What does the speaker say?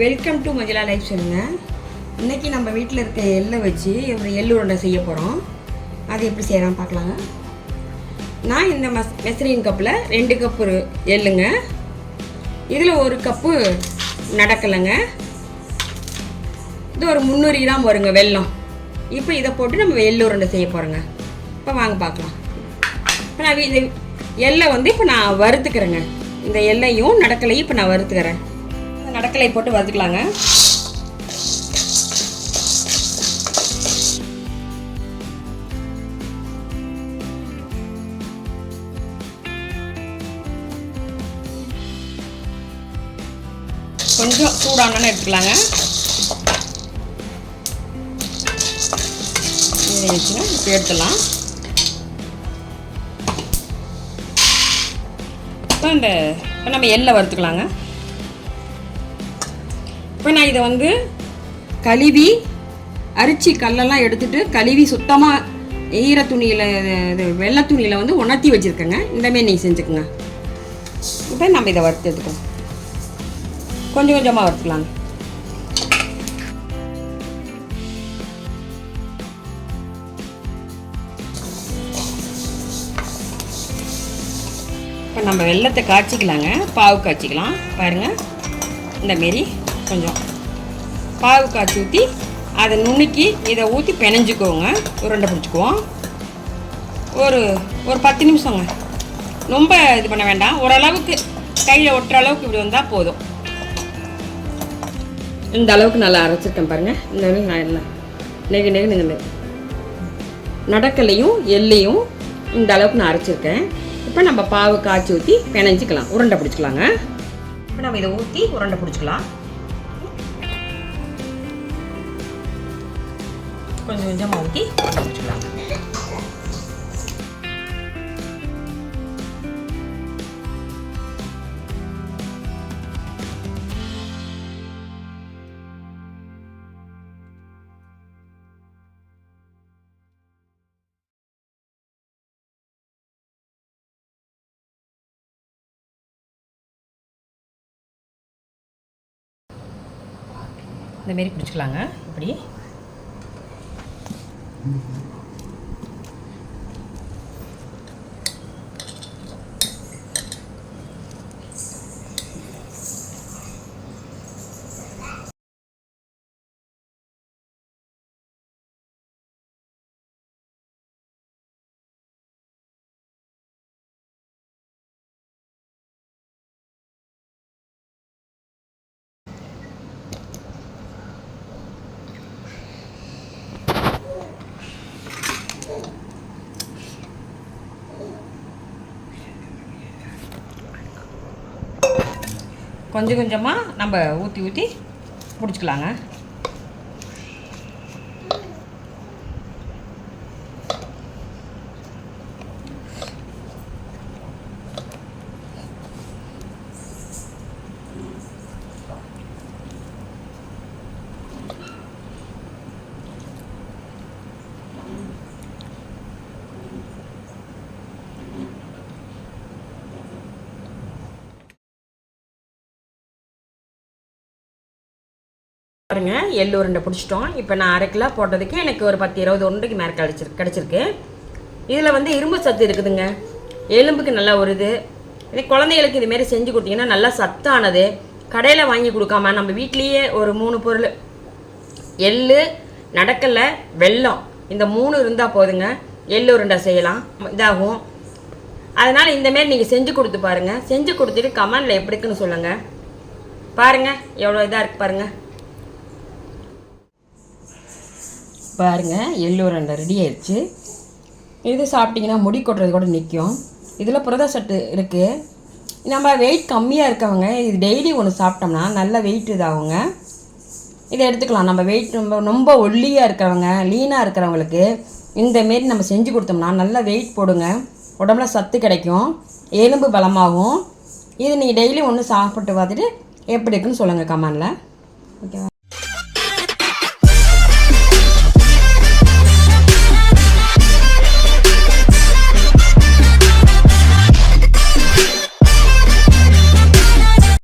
Welcome to மஞ்சளா life சொல்லுங்க. இன்னைக்கு நம்ம வீட்டில் இருக்க எள்ளை வச்சு ஒரு எள்ளு உருண்டை செய்ய போகிறோம் அது எப்படி செய்யலாம் பார்க்கலாங்க. நான் இந்த மஸ் மெசரின் கப்பில் ரெண்டு கப்பு எள்ளுங்க. இதில் ஒரு கப்பு நடக்கலைங்க. இது ஒரு முந்நூறு கிராம் வருங்க வெள்ளம் இப்போ இதை போட்டு நம்ம எள்ளு உருண்டை செய்ய போகிறோங்க இப்போ வாங்க பார்க்கலாம். இப்போ நான் இது எள்ளை வந்து இப்போ நான் வறுத்துக்கிறேங்க. இந்த எல்லையும் நடக்கலையும் இப்போ நான் வறுத்துக்கிறேன். இந்த நடக்கலை போட்டு வறுத்துக்கலாங்க கொஞ்சம் சூடானோன்னு எடுத்துக்கலாங்க. இதை இப்போ எடுத்துடலாம். இப்போ இந்த இப்போ நம்ம எல்லை வறுத்துக்கலாங்க. இப்போ நான் இதை வந்து கழுவி அரிசி கல்லெல்லாம் எடுத்துட்டு கழுவி சுத்தமாக ஈர துணியில் இது வெள்ளை துணியில் வந்து உணர்த்தி வச்சுருக்கேங்க. இந்தமாரி நீங்கள் செஞ்சுக்கோங்க. இப்போ நம்ம இதை வறுத்து எடுத்துக்கலாம் கொஞ்சம் கொஞ்சமாக வறுத்துக்கலாங்க. இப்போ நம்ம வெள்ளத்தை காய்ச்சிக்கலாங்க. பாவு காய்ச்சிக்கலாம். பாருங்கள் இந்தமாரி கொஞ்சம் பாவு காய்ச்சி ஊற்றி அதை நுணுக்கி இதை ஊற்றி பிணைஞ்சிக்கோங்க. உருண்டை பிடிச்சிக்குவோம். ஒரு ஒரு பத்து நிமிஷங்க. ரொம்ப இது பண்ண வேண்டாம். ஓரளவுக்கு கையில் ஒட்டுற அளவுக்கு இப்படி வந்தால் போதும். இந்த அளவுக்கு நல்லா அரைச்சிருக்கேன் பாருங்கள் இந்த அளவுக்கு நான் எல்லாம் நெகு நெகு நெகு நெகு. நடக்கலையும் எல்லையும் இந்த அளவுக்கு நான் அரைச்சிருக்கேன். இப்போ நம்ம பாவு காய்ச்சி ஊற்றி பிணைஞ்சிக்கலாம். உருண்டை பிடிச்சிக்கலாங்க. இப்போ நம்ம இதை ஊற்றி உருண்டை பிடிச்சிக்கலாம். கொஞ்சம் கொஞ்சமாக ஊற்றி உருண்டை பிடிச்சிக்கலாம் இந்த மாரி பிடிச்சிக்கலாங்க. இப்படி. Mm-hmm. கொஞ்சம் கொஞ்சமாக நம்ம ஊற்றி ஊற்றி பிடிச்சிக்கலாங்க பாருங்க எள்ளு உருண்டை பிடிச்சிட்டோம். இப்போ நான் அரை கிலோ போட்டதுக்கு எனக்கு ஒரு பத்து இருபது உருண்டைக்கு மேலே கிடச்சிருக்கு கிடச்சிருக்கு. இதில் வந்து இரும்பு சத்து இருக்குதுங்க. எலும்புக்கு நல்லா வருது இது குழந்தைகளுக்கு இதுமாரி செஞ்சு கொடுத்தீங்கன்னா நல்லா சத்தானது. கடையில் வாங்கி கொடுக்காம நம்ம வீட்லேயே ஒரு மூணு பொருள் எள்ளு நடக்கலை வெல்லம். இந்த மூணு இருந்தால் போதுங்க. எள்ளு உருண்டை செய்யலாம். இதாகும். அதனால் இந்தமாரி நீங்கள் செஞ்சு கொடுத்து பாருங்கள் செஞ்சு கொடுத்துட்டு கமெண்டில் எப்படி இருக்குன்னு சொல்லுங்கள் பாருங்கள் எவ்வளோ இதாக இருக்குது பாருங்கள் பாருங்கள் எள்ளு உருண்டை ரெடி ஆயிடுச்சு. இது சாப்பிட்டிங்கன்னா முடி கொட்டுறது கூட நிற்கும் இதில் புரத சத்து இருக்குது நம்ம வெயிட் கம்மியாக இருக்கவங்க இது டெய்லி ஒன்று சாப்பிட்டோம்னா நல்ல வெயிட் இதாகுங்க. இதை எடுத்துக்கலாம். நம்ம வெயிட் ரொம்ப ரொம்ப ஒல்லியாக இருக்கிறவங்க லீனாக இருக்கிறவங்களுக்கு இந்த மாரி நம்ம செஞ்சு கொடுத்தோம்னா நல்ல வெயிட் போடுங்க. உடம்புல சத்து கிடைக்கும். எலும்பு பலமாகும். இது நீங்கள் டெய்லி ஒன்று சாப்பிட்டு பார்த்துட்டு எப்படி இருக்குன்னு சொல்லுங்கள் கமெண்டில் ஓகேவா